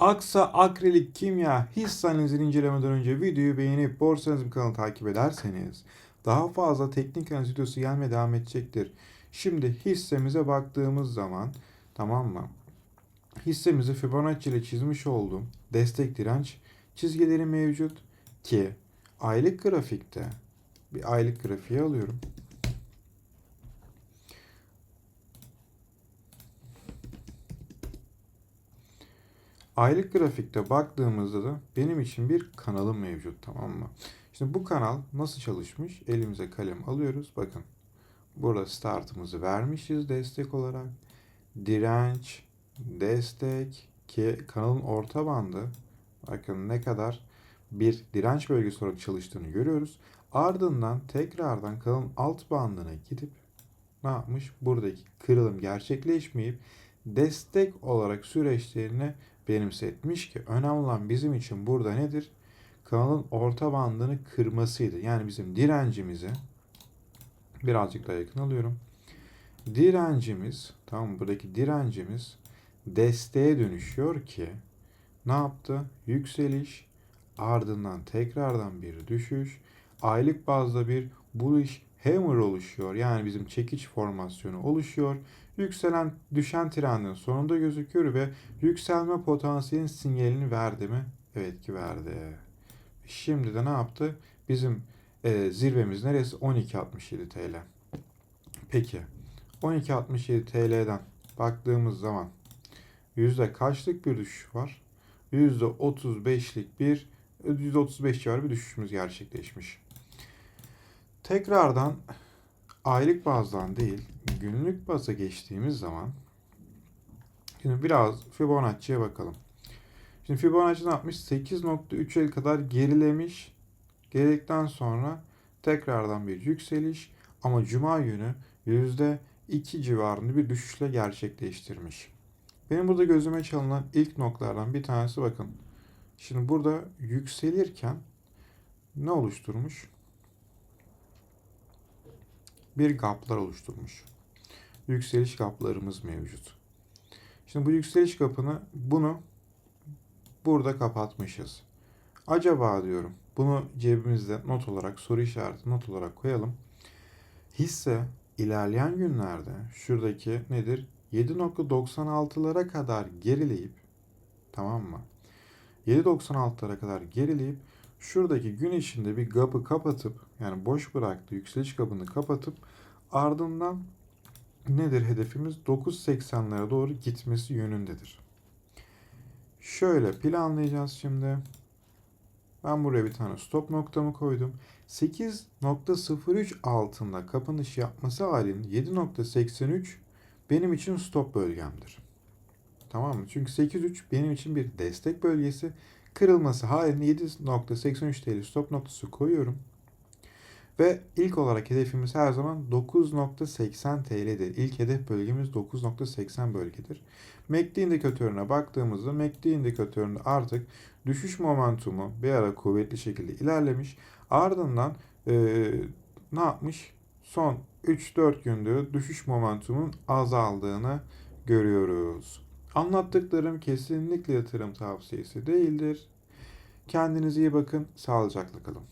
Aksa Akrilik Kimya hisse analizini incelemeden önce videoyu beğenip Borsa Analizim kanalını takip ederseniz daha fazla teknik analiz videosu gelmeye devam edecektir. Şimdi hissemize baktığımız zaman tamam mı? Hissemizi Fibonacci ile çizmiş olduğum destek direnç çizgileri mevcut ki aylık grafikte bir aylık grafiği alıyorum. Aylık grafikte baktığımızda da benim için bir kanalım mevcut tamam mı? Şimdi bu kanal nasıl çalışmış? Elimize kalem alıyoruz. Bakın burada startımızı vermişiz destek olarak. Direnç, destek ki kanalın orta bandı bakın ne kadar bir direnç bölgesi olarak çalıştığını görüyoruz. Ardından tekrardan kanalın alt bandına gidip ne yapmış? Buradaki kırılım gerçekleşmeyip destek olarak süreçlerini benimsetmiş ki önemli olan bizim için burada nedir? Kanalın orta bandını kırmasıydı. Yani bizim direncimizi birazcık daha yakın alıyorum. Direncimiz tamam buradaki direncimiz desteğe dönüşüyor ki ne yaptı? Yükseliş ardından tekrardan bir düşüş aylık bazda bir bullish hammer oluşuyor. Yani bizim çekiç formasyonu oluşuyor. Yükselen düşen trendin sonunda gözüküyor ve yükselme potansiyelin sinyalini verdi mi? Evet ki verdi. Şimdi de ne yaptı? Bizim e, zirvemiz neresi? 12.67 TL. Peki 12.67 TL'den baktığımız zaman yüzde kaçlık bir düşüş var? Yüzde 35'lik bir %35 civarı bir düşüşümüz gerçekleşmiş. Tekrardan aylık bazdan değil günlük baza geçtiğimiz zaman şimdi biraz Fibonacci'ye bakalım. Şimdi Fibonacci ne yapmış? 8.3'e kadar gerilemiş. Geriledikten sonra tekrardan bir yükseliş ama cuma günü %2 civarında bir düşüşle gerçekleştirmiş. Benim burada gözüme çalınan ilk noktalardan bir tanesi bakın. Şimdi burada yükselirken ne oluşturmuş? Bir gaplar oluşturmuş. Yükseliş gaplarımız mevcut. Şimdi bu yükseliş kapını bunu burada kapatmışız. Acaba diyorum bunu cebimizde not olarak soru işareti not olarak koyalım. Hisse ilerleyen günlerde şuradaki nedir? 7.96'lara kadar gerileyip tamam mı? 7.96'lara kadar gerileyip şuradaki gün içinde bir gapı kapatıp yani boş bıraktığı yükseliş kapını kapatıp ardından nedir hedefimiz 9.80'lere doğru gitmesi yönündedir. Şöyle planlayacağız şimdi. Ben buraya bir tane stop noktamı koydum. 8.03 altında kapanış yapması halinde 7.83 benim için stop bölgemdir. Tamam mı? Çünkü 8.3 benim için bir destek bölgesi. Kırılması halinde 7.83 TL stop noktası koyuyorum. Ve ilk olarak hedefimiz her zaman 9.80 TL'dir. İlk hedef bölgemiz 9.80 bölgedir. MACD indikatörüne baktığımızda MACD indikatöründe artık düşüş momentumu bir ara kuvvetli şekilde ilerlemiş. Ardından e, ne yapmış? Son 3-4 gündür düşüş momentumun azaldığını görüyoruz. Anlattıklarım kesinlikle yatırım tavsiyesi değildir. Kendinize iyi bakın, sağlıcakla kalın.